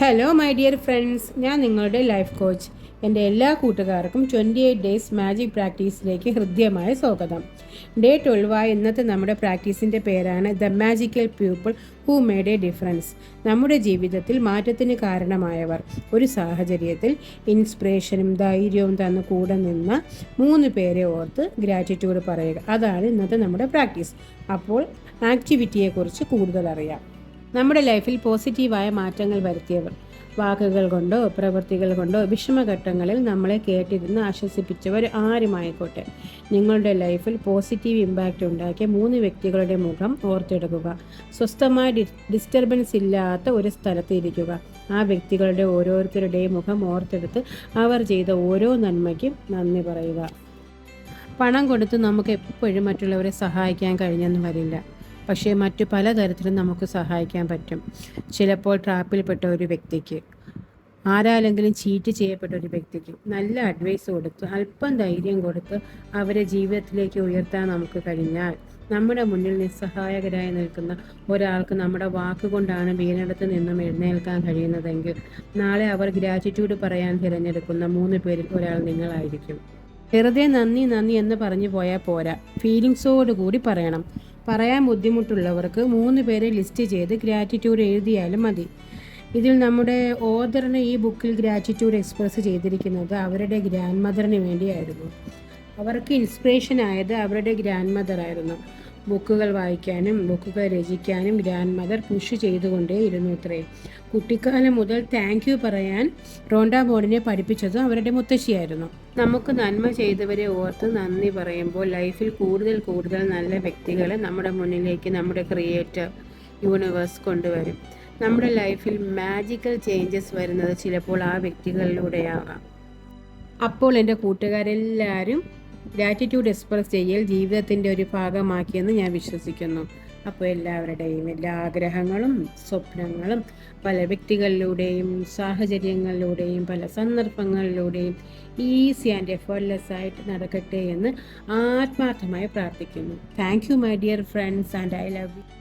Hello my dear friends ഞാൻ നിങ്ങളുടെ life coach എന്റെ എല്ലാ കൂട്ടുകാർക്കും ട്വന്റി എയ്റ്റ് ഡേയ്സ് മാജിക് പ്രാക്ടീസിലേക്ക് ഹൃദ്യമായ സ്വാഗതം. ഡേ ട്വൽവായ ഇന്നത്തെ നമ്മുടെ പ്രാക്ടീസിന്റെ പേരാണ് the magical people who made a difference നമ്മുടെ ജീവിതത്തിൽ മാറ്റത്തിന് കാരണമായവർ. ഒരു സാഹചര്യത്തിൽ ഇൻസ്പിറേഷനും ധൈര്യവും തന്ന് കൂടെ നിന്ന മൂന്ന് പേരെ ഓർത്ത് ഗ്രാറ്റിറ്റ്യൂഡ് പറയുക. അതാണ് ഇന്നത്തെ നമ്മുടെ പ്രാക്ടീസ് അപ്പോൾ ആക്ടിവിറ്റിയെക്കുറിച്ച് കൂടുതൽ അറിയാം. നമ്മുടെ ലൈഫിൽ പോസിറ്റീവായ മാറ്റങ്ങൾ വരുത്തിയവർ. വാക്കുകൾ കൊണ്ടോ പ്രവൃത്തികൾ കൊണ്ടോ വിഷമഘട്ടങ്ങളിൽ നമ്മളെ കേട്ടിരുന്ന് ആശ്വസിപ്പിച്ചവർ ആരുമായിക്കോട്ടെ. നിങ്ങളുടെ ലൈഫിൽ പോസിറ്റീവ് ഇമ്പാക്റ്റ് ഉണ്ടാക്കിയ മൂന്ന് വ്യക്തികളുടെ മുഖം ഓർത്തെടുക്കുക. സ്വസ്ഥമായ ഡിസ്റ്റർബൻസ് ഇല്ലാത്ത ഒരു സ്ഥലത്ത് ഇരിക്കുക. ആ വ്യക്തികളുടെ ഓരോരുത്തരുടെയും മുഖം ഓർത്തെടുത്ത് അവർ ചെയ്ത ഓരോ നന്മയ്ക്കും നന്ദി പറയുക. പണം കൊടുത്ത് നമുക്ക് എപ്പോഴും മറ്റുള്ളവരെ സഹായിക്കാൻ കഴിഞ്ഞെന്ന് വരില്ല. പക്ഷേ മറ്റു പലതരത്തിലും നമുക്ക് സഹായിക്കാൻ പറ്റും. ചിലപ്പോൾ ട്രാപ്പിൽപ്പെട്ട ഒരു വ്യക്തിക്ക് ആരാലെങ്കിലും ചീറ്റ് ചെയ്യപ്പെട്ട ഒരു വ്യക്തിക്ക് നല്ല അഡ്വൈസ് കൊടുത്ത് അല്പം ധൈര്യം കൊടുത്ത് അവരെ ജീവിതത്തിലേക്ക് ഉയർത്താൻ നമുക്ക് കഴിഞ്ഞാൽ നമ്മുടെ മുന്നിൽ നിസ്സഹായകരായി നിൽക്കുന്ന ഒരാൾക്ക് നമ്മുടെ വാക്കുകൊണ്ടാണ് വീണിടത്ത് നിന്നും എഴുന്നേൽക്കാൻ കഴിയുന്നതെങ്കിൽ നാളെ അവർ ഗ്രാറ്റിറ്റ്യൂഡ് പറയാൻ തിരഞ്ഞെടുക്കുന്ന മൂന്ന് പേരിൽ ഒരാൾ നിങ്ങളായിരിക്കും. വെറുതെ നന്ദി നന്ദി എന്ന് പറഞ്ഞു പോയാൽ പോരാ. ഫീലിങ്സോടുകൂടി പറയണം. പറയാൻ ബുദ്ധിമുട്ടുള്ളവർക്ക് മൂന്ന് പേരെ ലിസ്റ്റ് ചെയ്ത് ഗ്രാറ്റിറ്റ്യൂഡ് എഴുതിയാലും മതി. ഇതിൽ നമ്മുടെ ഓദറിന് ഈ ബുക്കിൽ ഗ്രാറ്റിറ്റ്യൂഡ് എക്സ്പ്രസ് ചെയ്തിരിക്കുന്നത് അവരുടെ ഗ്രാൻഡ് മദറിന് വേണ്ടിയായിരുന്നു. അവർക്ക് ഇൻസ്പിറേഷൻ ആയത് അവരുടെ ഗ്രാൻഡ് മദർ ആയിരുന്നു. ബുക്കുകൾ വായിക്കാനും ബുക്കുകൾ രചിക്കാനും ഗ്രാൻഡ് മദർ പുഷ് ചെയ്തുകൊണ്ടേ ഇരുന്നു ഇത്രയും കുട്ടിക്കാലം മുതൽ താങ്ക് യു പറയാൻ റോണ്ട ബോർഡിനെ പഠിപ്പിച്ചത് അവരുടെ മുത്തശ്ശിയായിരുന്നു. നമുക്ക് നന്മ ചെയ്തവരെ ഓർത്ത് നന്ദി പറയുമ്പോൾ ലൈഫിൽ കൂടുതൽ കൂടുതൽ നല്ല വ്യക്തികളെ നമ്മുടെ മുന്നിലേക്ക് നമ്മുടെ ക്രിയേറ്റർ യൂണിവേഴ്സ് കൊണ്ടുവരും. നമ്മുടെ ലൈഫിൽ മാജിക്കൽ ചേഞ്ചസ് വരുന്നത് ചിലപ്പോൾ ആ വ്യക്തികളിലൂടെയാകാം. അപ്പോൾ എന്റെ കൂട്ടുകാരെല്ലാവരും ഗ്രാറ്റിറ്റ്യൂഡ് എക്സ്പ്രസ് ചെയ്യൽ ജീവിതത്തിന്റെ ഒരു ഭാഗമാക്കിയെന്ന് ഞാൻ വിശ്വസിക്കുന്നു. അപ്പോൾ എല്ലാവരുടെയും എല്ലാ ആഗ്രഹങ്ങളും സ്വപ്നങ്ങളും പല വ്യക്തികളിലൂടെയും സാഹചര്യങ്ങളിലൂടെയും പല സന്ദർഭങ്ങളിലൂടെയും ഈസി ആൻഡ് എഫേർട്ട്ലെസ് ആയിട്ട് നടക്കട്ടെ എന്ന് ആത്മാർത്ഥമായി പ്രാർത്ഥിക്കുന്നു. Thank you my dear friends and I love you